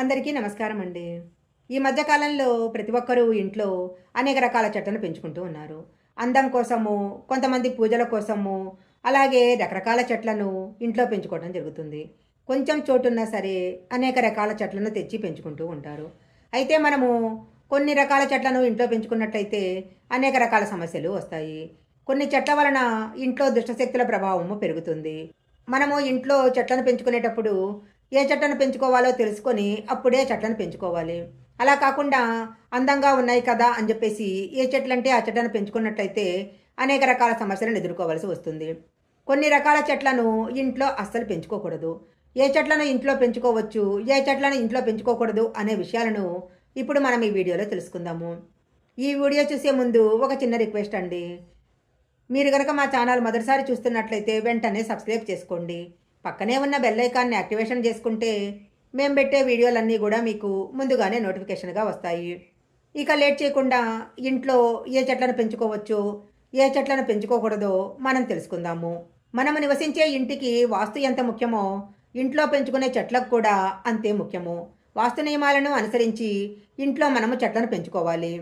అందరికీ నమస్కారం అండి ఈ మధ్యకాలంలో ప్రతి ఒక్కరూ ఇంట్లో అనేక రకాల చెట్లను పెంచుకుంటూ ఉన్నారు. అందం కోసము కొంతమంది పూజల కోసము అలాగే రకరకాల చెట్లను ఇంట్లో పెంచుకోవడం జరుగుతుంది. కొంచెం చోటున్నా సరే అనేక రకాల చెట్లను తెచ్చి పెంచుకుంటూ ఉంటారు. అయితే మనము కొన్ని రకాల చెట్లను ఇంట్లో పెంచుకున్నట్లయితే అనేక రకాల సమస్యలు వస్తాయి. కొన్ని చెట్ల వలన ఇంట్లో దుష్టశక్తుల ప్రభావము పెరుగుతుంది. మనము ఇంట్లో చెట్లను పెంచుకునేటప్పుడు ఏ చెట్లను పెంచుకోవాలో తెలుసుకొని అప్పుడే చెట్లను పెంచుకోవాలి. అలా కాకుండా అందంగా ఉన్నాయి కదా అని చెప్పేసి ఏ చెట్లంటే ఆ చెట్లను పెంచుకున్నట్లయితే అనేక రకాల సమస్యలను ఎదుర్కోవాల్సి వస్తుంది. కొన్ని రకాల చెట్లను ఇంట్లో అస్సలు పెంచుకోకూడదు. ఏ చెట్లను ఇంట్లో పెంచుకోవచ్చు ఏ చెట్లను ఇంట్లో పెంచుకోకూడదు అనే విషయాలను ఇప్పుడు మనం ఈ వీడియోలో తెలుసుకుందాము. ఈ వీడియో చూసే ముందు ఒక చిన్న రిక్వెస్ట్ అండి. మీరు కనుక మా ఛానల్ మొదటిసారి చూస్తున్నట్లయితే వెంటనే సబ్స్క్రైబ్ చేసుకోండి. పక్కనే ఉన్న బెల్ ఐకాన్ని యాక్టివేషన్ చేసుకుంటే మేము పెట్టే వీడియోలన్నీ కూడా మీకు ముందుగానే నోటిఫికేషన్గా వస్తాయి. ఇక లేట్ చేయకుండా ఇంట్లో ఏ చెట్లను పెంచుకోవచ్చు ఏ చెట్లను పెంచుకోకూడదో మనం తెలుసుకుందాము. మనము నివసించే ఇంటికి వాస్తు ఎంత ముఖ్యమో ఇంట్లో పెంచుకునే చెట్లకు కూడా అంతే ముఖ్యము. వాస్తు నియమాలను అనుసరించి ఇంట్లో మనము చెట్లను పెంచుకోవాలి.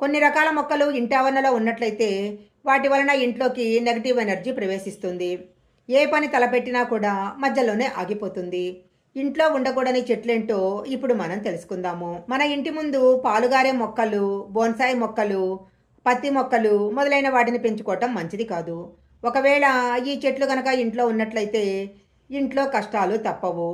కొన్ని రకాల మొక్కలు ఇంటి ఆవరణలో ఉన్నట్లయితే వాటి వలన ఇంట్లోకి నెగటివ్ ఎనర్జీ ప్రవేశిస్తుంది. ఏ పని తలపెట్టినా కూడా మధ్యలోనే ఆగిపోతుంది. ఇంట్లో ఉండకూడని చెట్లేంటో ఇప్పుడు మనం తెలుసుకుందాము. మన ఇంటి ముందు పాలుగారే మొక్కలు బోన్సాయి మొక్కలు పత్తి మొక్కలు మొదలైన వాటిని పెంచుకోవటం మంచిది కాదు. ఒకవేళ ఈ చెట్లు కనుక ఇంట్లో ఉన్నట్లయితే ఇంట్లో కష్టాలు తప్పవు.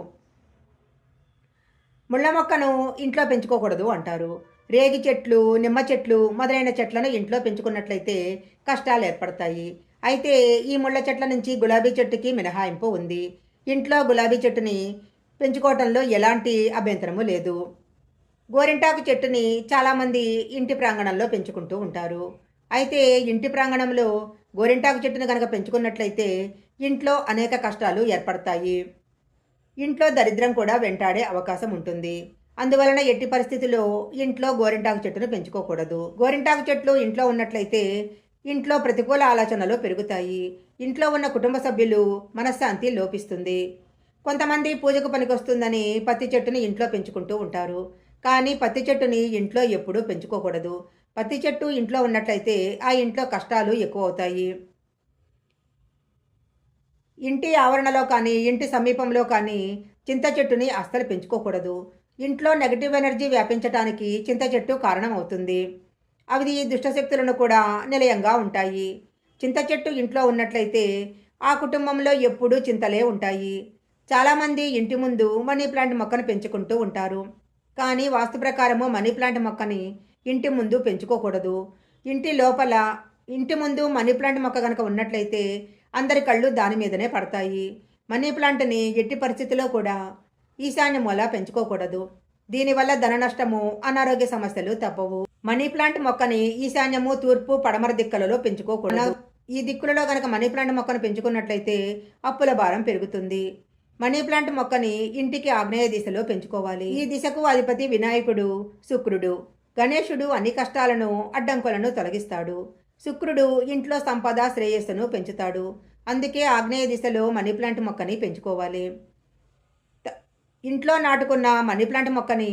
ముళ్ళ మొక్కను ఇంట్లో పెంచుకోకూడదు అంటారు. రేగి చెట్లు నిమ్మ చెట్లు మొదలైన చెట్లను ఇంట్లో పెంచుకున్నట్లయితే కష్టాలు ఏర్పడతాయి. అయితే ఈ ముళ్ళ చెట్ల నుంచి గులాబీ చెట్టుకి మినహాయింపు ఉంది. ఇంట్లో గులాబీ చెట్టుని పెంచుకోవటంలో ఎలాంటి అభ్యంతరము లేదు. గోరింటాకు చెట్టుని చాలామంది ఇంటి ప్రాంగణంలో పెంచుకుంటూ ఉంటారు. అయితే ఇంటి ప్రాంగణంలో గోరింటాకు చెట్టుని కనుక పెంచుకున్నట్లయితే ఇంట్లో అనేక కష్టాలు ఏర్పడతాయి. ఇంట్లో దరిద్రం కూడా వెంటాడే అవకాశం ఉంటుంది. అందువలన ఎట్టి పరిస్థితుల్లో ఇంట్లో గోరింటాకు చెట్టును పెంచుకోకూడదు. గోరింటాకు చెట్లు ఇంట్లో ఉన్నట్లయితే ఇంట్లో ప్రతికూల ఆలోచనలు పెరుగుతాయి. ఇంట్లో ఉన్న కుటుంబ సభ్యులు మనశ్శాంతి లోపిస్తుంది. కొంతమంది పూజకు పనికొస్తుందని పత్తి చెట్టుని ఇంట్లో పెంచుకుంటూ ఉంటారు. కానీ పత్తి చెట్టుని ఇంట్లో ఎప్పుడూ పెంచుకోకూడదు. పత్తి చెట్టు ఇంట్లో ఉన్నట్లయితే ఆ ఇంట్లో కష్టాలు ఎక్కువ అవుతాయి ఇంటి ఆవరణలో కానీ ఇంటి సమీపంలో కానీ చింత చెట్టుని అస్సలు పెంచుకోకూడదు. ఇంట్లో నెగటివ్ ఎనర్జీ వ్యాపించటానికి చింత చెట్టు కారణం అవుతుంది అవి దుష్టశక్తులను కూడా నిలయంగా ఉంటాయి. చింత చెట్టు ఇంట్లో ఉన్నట్లయితే ఆ కుటుంబంలో ఎప్పుడూ చింతలే ఉంటాయి. చాలామంది ఇంటి ముందు మనీ ప్లాంట్ మొక్కను పెంచుకుంటూ ఉంటారు. కానీ వాస్తు ప్రకారము మనీ ప్లాంట్ మొక్కని ఇంటి ముందు పెంచుకోకూడదు. ఇంటి లోపల ఇంటి ముందు మనీ ప్లాంట్ మొక్క కనుక ఉన్నట్లయితే అందరి కళ్ళు దాని మీదనే పడతాయి. మనీ ప్లాంట్ని ఎట్టి పరిస్థితిలో కూడా ఈశాన్య మూల పెంచుకోకూడదు. దీనివల్ల ధన నష్టము అనారోగ్య సమస్యలు తప్పవు. మనీ ప్లాంట్ మొక్కని ఈశాన్యము తూర్పు పడమర దిక్కులలో పెంచుకోకూడదు. ఈ దిక్కులలో కనుక మనీ ప్లాంట్ మొక్కను పెంచుకున్నట్లయితే అప్పుల భారం పెరుగుతుంది. మనీ ప్లాంట్ మొక్కని ఇంటికి ఆగ్నేయ దిశలో పెంచుకోవాలి. ఈ దిశకు అధిపతి వినాయకుడు శుక్రుడు గణేశుడు అన్ని కష్టాలను అడ్డంకులను తొలగిస్తాడు. శుక్రుడు ఇంట్లో సంపద శ్రేయస్సును పెంచుతాడు. అందుకే ఆగ్నేయ దిశలో మనీ ప్లాంట్ మొక్కని పెంచుకోవాలి. ఇంట్లో నాటుకున్న మనీ ప్లాంట్ మొక్కని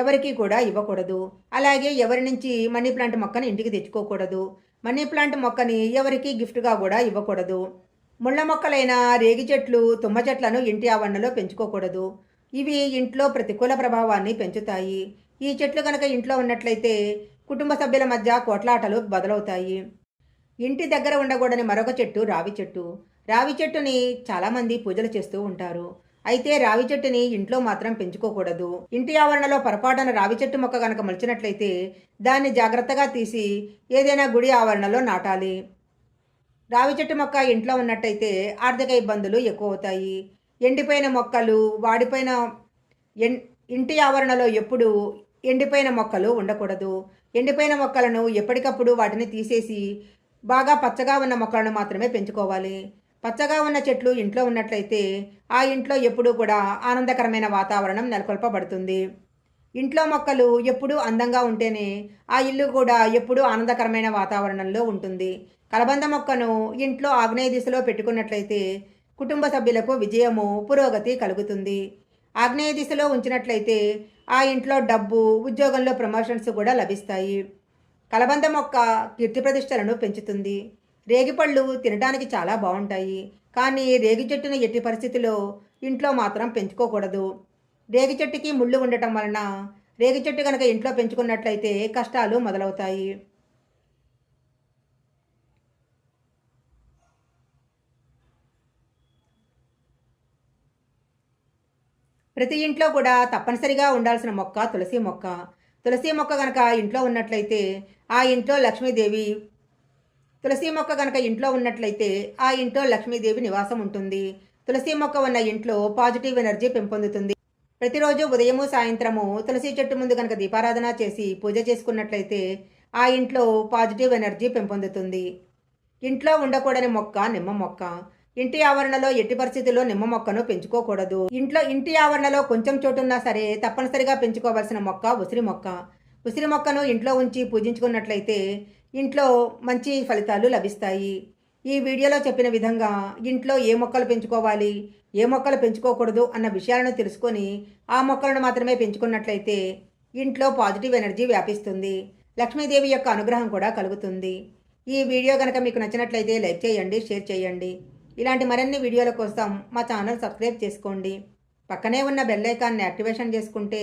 ఎవరికీ కూడా ఇవ్వకూడదు. అలాగే ఎవరి నుంచి మనీ ప్లాంట్ మొక్కని ఇంటికి తెచ్చుకోకూడదు. మనీ ప్లాంట్ మొక్కని ఎవరికి గిఫ్ట్గా కూడా ఇవ్వకూడదు. ముళ్ళ మొక్కలైన రేగి చెట్లు తుమ్మ చెట్లను ఇంటి ఆవరణలో పెంచుకోకూడదు. ఇవి ఇంట్లో ప్రతికూల ప్రభావాన్ని పెంచుతాయి. ఈ చెట్లు కనుక ఇంట్లో ఉన్నట్లయితే కుటుంబ సభ్యుల మధ్య కోట్లాటలు బదులవుతాయి. ఇంటి దగ్గర ఉండకూడని మరొక చెట్టు రావి చెట్టు. రావి చెట్టుని చాలామంది పూజలు చేస్తూ ఉంటారు. అయితే రావి చెట్టుని ఇంట్లో మాత్రం పెంచుకోకూడదు. ఇంటి ఆవరణలో పొరపాటున రావి చెట్టు మొక్క కనుక మలిచినట్లయితే దాన్ని జాగ్రత్తగా తీసి ఏదైనా గుడి ఆవరణలో నాటాలి. రావి చెట్టు మొక్క ఇంట్లో ఉన్నట్టయితే ఆర్థిక ఇబ్బందులు ఎక్కువ అవుతాయి ఎండిపోయిన మొక్కలు వాడిపోయిన ఎన్ ఇంటి ఆవరణలో ఎప్పుడు ఎండిపోయిన మొక్కలు ఉండకూడదు. ఎండిపోయిన మొక్కలను ఎప్పటికప్పుడు వాటిని తీసేసి బాగా పచ్చగా ఉన్న మొక్కలను మాత్రమే పెంచుకోవాలి. పచ్చగా ఉన్న చెట్లు ఇంట్లో ఉన్నట్లయితే ఆ ఇంట్లో ఎప్పుడూ కూడా ఆనందకరమైన వాతావరణం నెలకొల్పబడుతుంది. ఇంట్లో మొక్కలు ఎప్పుడూ అందంగా ఉంటేనే ఆ ఇల్లు కూడా ఎప్పుడూ ఆనందకరమైన వాతావరణంలో ఉంటుంది. కలబంద మొక్కను ఇంట్లో ఆగ్నేయ దిశలో పెట్టుకున్నట్లయితే కుటుంబ సభ్యులకు విజయము పురోగతి కలుగుతుంది. ఆగ్నేయ దిశలో ఉంచినట్లయితే ఆ ఇంట్లో డబ్బు ఉద్యోగంలో ప్రమోషన్స్ కూడా లభిస్తాయి. కలబంద మొక్క కీర్తి ప్రతిష్టలను పెంచుతుంది. రేగిపళ్ళు తినడానికి చాలా బాగుంటాయి. కానీ రేగి చెట్టును ఎట్టి పరిస్థితిలో ఇంట్లో మాత్రం పెంచుకోకూడదు. రేగి చెట్టుకి ముళ్ళు ఉండటం వలన రేగి చెట్టు కనుక ఇంట్లో పెంచుకున్నట్లయితే కష్టాలు మొదలవుతాయి. ప్రతి ఇంట్లో కూడా తప్పనిసరిగా ఉండాల్సిన మొక్క తులసి మొక్క. తులసి మొక్క కనుక ఇంట్లో ఉన్నట్లయితే ఆ ఇంట్లో లక్ష్మీదేవి తులసి మొక్క కనుక ఇంట్లో ఉన్నట్లయితే ఆ ఇంట్లో లక్ష్మీదేవి నివాసం ఉంటుంది. తులసి మొక్క ఉన్న ఇంట్లో పాజిటివ్ ఎనర్జీ పెంపొందుతుంది. ప్రతిరోజు ఉదయము సాయంత్రము తులసి చెట్టు ముందు కనుక దీపారాధన చేసి పూజ చేసుకున్నట్లయితే ఆ ఇంట్లో పాజిటివ్ ఎనర్జీ పెంపొందుతుంది. ఇంట్లో ఉండకూడని మొక్క నిమ్మ మొక్క. ఇంటి ఆవరణలో ఎట్టి పరిస్థితుల్లో నిమ్మ మొక్కను పెంచుకోకూడదు. ఇంట్లో ఇంటి ఆవరణలో కొంచెం చోటున్నా సరే తప్పనిసరిగా పెంచుకోవాల్సిన మొక్క ఉసిరి మొక్క. ఉసిరి మొక్కను ఇంట్లో ఉంచి పూజించుకున్నట్లయితే ఇంట్లో మంచి ఫలితాలు లభిస్తాయి. ఈ వీడియోలో చెప్పిన విధంగా ఇంట్లో ఏ మొక్కలు పెంచుకోవాలి ఏ మొక్కలు పెంచుకోకూడదు అన్న విషయాలను తెలుసుకొని ఆ మొక్కలను మాత్రమే పెంచుకున్నట్లయితే ఇంట్లో పాజిటివ్ ఎనర్జీ వ్యాపిస్తుంది. లక్ష్మీదేవి యొక్క అనుగ్రహం కూడా కలుగుతుంది. ఈ వీడియో కనుక మీకు నచ్చినట్లయితే లైక్ చేయండి షేర్ చేయండి. ఇలాంటి మరిన్ని వీడియోల కోసం మా ఛానల్ సబ్స్క్రైబ్ చేసుకోండి. పక్కనే ఉన్న బెల్ ఐకాన్ని యాక్టివేషన్ చేసుకుంటే